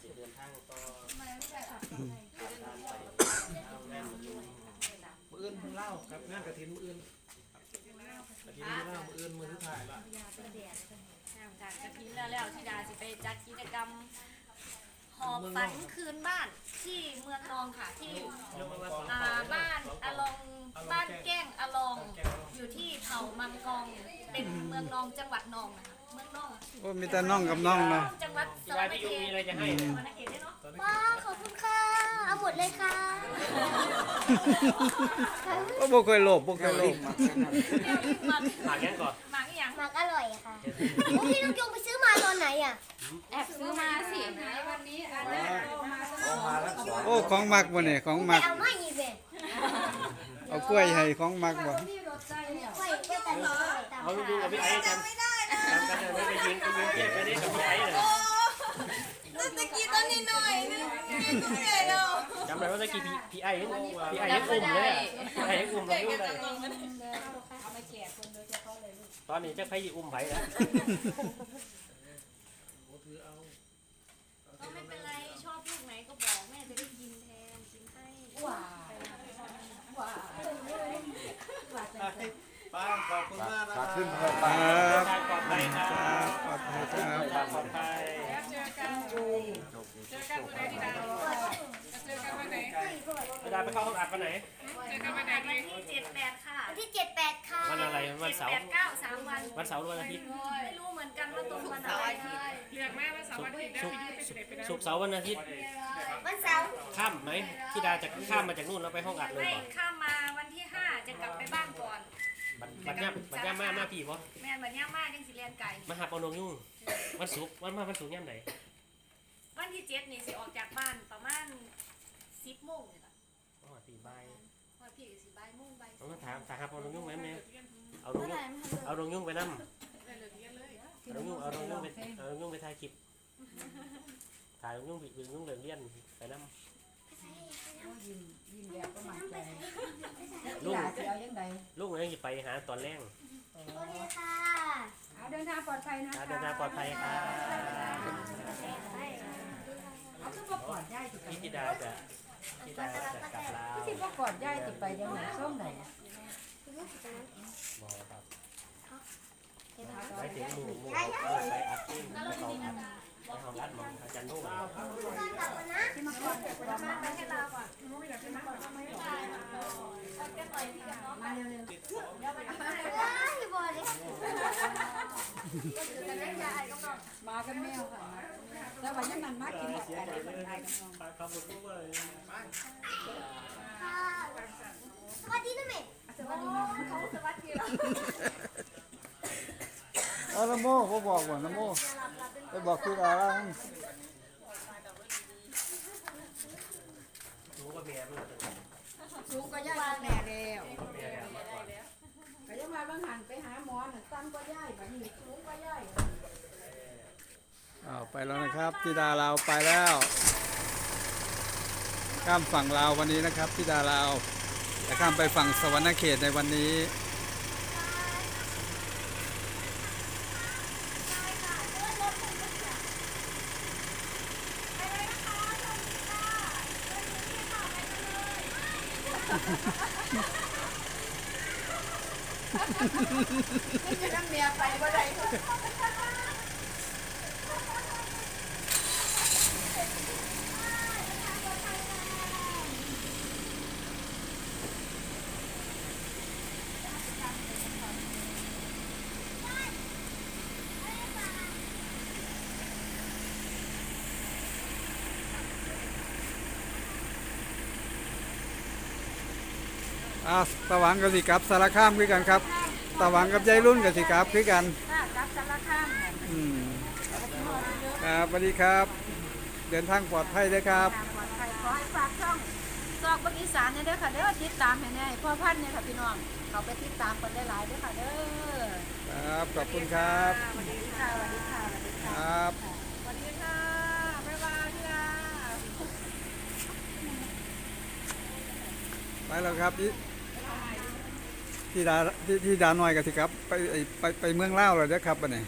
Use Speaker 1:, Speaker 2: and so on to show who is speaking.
Speaker 1: สิเดินทางต่อมือ่นเล่าครับงานกระถินมืออื่นกระถินเล่ามืออื่นมือที่ถ่ายละ
Speaker 2: จากกระทินแล้วแล้วที่ดาสิไปจัดกิจกรรมหอบฝันคืนบ้านที่เมืองนองค่ะที่อ่าบ้านอลองบ้านแก้งอลอง อยู่ที่เผ่ามังกองเป็นเมืองนองจังหวัดนองนะคะเมืองนอง
Speaker 3: โอ้มีแต่น้องกับน้องเนาะ
Speaker 2: จังหวัดส
Speaker 1: พี่
Speaker 2: วร
Speaker 1: วาย
Speaker 2: ร
Speaker 1: พี่
Speaker 2: ณ
Speaker 1: ยุง
Speaker 2: เข
Speaker 1: มี
Speaker 2: ต
Speaker 1: อะไรจะให้
Speaker 2: สวรรณเขตด้วยเนาะ
Speaker 4: ว้าขอบคุณค่ะ เอาหมดเลยค่ะ
Speaker 3: โอ้บ่เคยโลภบ่เคยโลภ
Speaker 2: หมาก
Speaker 1: หมากยังก่อน
Speaker 2: หมากอีหยัง
Speaker 4: หมากอร่อยอะค่ะโอ้พี่ลูกยงไปซื้อมาตอนไหนอะ
Speaker 2: แอบซื้อมาสิวันนี้อันนี้
Speaker 3: โอ้ของมักบ่เนี่ยของ
Speaker 4: ไป
Speaker 3: มัก
Speaker 4: เอามาอีกเลย
Speaker 3: เอากล้วยให้ของมักบ่
Speaker 4: ไปไปแต่หนูไปตาม
Speaker 1: เอาดูกับพี่ไอ้กัน จำกันเลยไปยิงไปยิงเก็บไปได้กับพี่ไอ้เลย
Speaker 5: ตะกี้ต้นนิดหน่อยนึงไม่ใหญ่เรา
Speaker 1: จำได้ว่าตะกี้พี่พี่ไอ้ยังพี่ไอ้ยังอุ้มเลยอะพี่ไอ้ยังอุ้มเราอยู่เลยตอนนี้จะใครอุ้มไผ่แล้ว
Speaker 2: ก็ไม่เป็นไรชอบลูกไหนก็บอกแม่จะได้กินแทนกินให้ว้าวว้าว
Speaker 6: ป้าขอบคุณมากนะครับ
Speaker 3: ครับ
Speaker 1: ทางปลอดภัยครั
Speaker 3: ครับบปลอดภัยครับ
Speaker 1: ทางปลอดภัย
Speaker 5: เจอกันเจอกันวันไหนดีดาเจอกันวันไหน
Speaker 1: เวลาไปเข้าห้องอัดวันไหน
Speaker 5: เจอกันวันไหน
Speaker 2: วั
Speaker 5: ดี
Speaker 2: นที่เจ็ดแปดค่ะ
Speaker 4: วันที่เจ็ดแปดค่ะ
Speaker 1: วันอะไรวันเสาร์
Speaker 2: แปดเก้าสามวัน
Speaker 1: วันเสาร์หรือวันอาทิตย์
Speaker 2: ไม่รู้เหมือนกันว่าตรงวันอะไร
Speaker 5: เรียกแม่ว่าสาววันอาทิตย์ได้ไปยืดไปเด็จไปได้
Speaker 1: ศุกร์เสาร์วันอาทิตย์
Speaker 4: วันเสาร์
Speaker 1: ข้ามไหมที่ดาจะข้ามมาจากนู่นแล้วไปห้องอัดเลย
Speaker 2: ไม่
Speaker 1: ก่อน
Speaker 2: ข้ามมาวันที่ห้าจะกลับไปบ้านก่อน
Speaker 1: บัดบัดย่าบัดย่ามามาพี่บ่
Speaker 2: แม่บัดเนี้ยมาจังสิเรียนไก่
Speaker 1: มาหาปอนงยุ่งวันศุกร์วันมาวันศุกร์ย่ำไหน
Speaker 2: วันที่เจ็ดนี่สิออกจากบ้านประมาณสิบโมงนี่แหละ
Speaker 1: อ๋อตีใบาย
Speaker 2: ว่าพี่ก็สิบ่ายโมงบ่าย
Speaker 1: ต้องมาถามถามหาปอนงยุ่งไหมแม่เอาดงยุ่งเอาดงยุ่งไปนั่มเอาดงยุ่งเอาดงยุ่งไปเอาดงยุ่งไปถ่ายคลิปถ่ายดงยุ่งไปดงยุ่งเหลืองเลี้ยนไปนั่ม
Speaker 7: ยิ้มแบบ
Speaker 1: ตอนแรง
Speaker 4: โอเคค่ะ
Speaker 7: เอาเดินทางปลอดภัยนะ
Speaker 1: หา
Speaker 7: คะ
Speaker 1: เดินทางปลอดภัยครับ
Speaker 7: เอาขึ้นมาก่อนย่ายติไป
Speaker 1: พี่ธิดาจะธิดาจะกลับลาว
Speaker 7: ที่ว่าก่อนย่ายติไปยังไงส้มไหน
Speaker 1: บอกครับไปถึงหมู่หมู่เอาไปอัดที่เขาอัดไปห้องอัดหมองอาจารย์นุ่ง
Speaker 4: กลับมานะ
Speaker 7: ที่มาก่อนจะประมาณ
Speaker 2: ไปให้ลาก่อนเอาแค่ต่อยพี่กับน้อง
Speaker 7: มาเร็ว
Speaker 4: ว้ายบอลเลย
Speaker 2: จะได้ยายกับน้อง
Speaker 7: ๆ มากันแมวค่ะแล้ววันนี้มันมากินหมดกันเลยคนไทยกันน้อง
Speaker 1: ขอบคุกเลย
Speaker 4: สวัสดีนะเมย์
Speaker 2: เขาสวัสดีเรา
Speaker 3: เอาละโมเขาบอกว่านะโมไปบอกคืออะไร
Speaker 1: รู้ว่าเมียมัน
Speaker 7: สูงก็ย่าแม่แล้วก็ยังมาบางหันไปหาหม อน่ะตั้งก็ย่ายแบบนี้สูงก็ย่าย
Speaker 3: อ้าวไปแล้วนะครับธิดาลาวไปแล้ว ข้ามฝั่งลาววันนี้นะครับธิดาลาวจะข้ามไปฝั่งสวรรณเขตในวันนี้
Speaker 7: จะนั่งเมียไปบ่ได้
Speaker 3: อ่าตะหวังกับสิกับสารคามคือกันครับตะหวังกับยายรุ่นกับสิกับคือกัน
Speaker 7: ค่ะกับสารคาม
Speaker 3: อืมครับสวัสดีครับ เดินทางปลอดภัยด้วยครับ
Speaker 7: ทางปลอดภัยขอให้ฝากช่องซอกบักอีสานเนี่ยเด้อค่ะเด้อติดตามให้แน่พ่อพันธุ์เนี่ยค่ะพี่น้องเขาไปติดตามกันได้หลายๆเด้อค่ะเด้อ
Speaker 3: ครับขอบคุณครับ
Speaker 7: สวัสดีค่ะสวัสดีค่ะสวัสดี
Speaker 3: ค
Speaker 7: ค่ะ
Speaker 3: รับ
Speaker 7: สวัสดีค่ะบ๊ายบายพี่อา
Speaker 3: ไปแล้วครับ ที่ดาที่ที่ดาหน่อยกับสิครับ ไปไปไปเมืองเล่าวเลยนะครับบัดนี้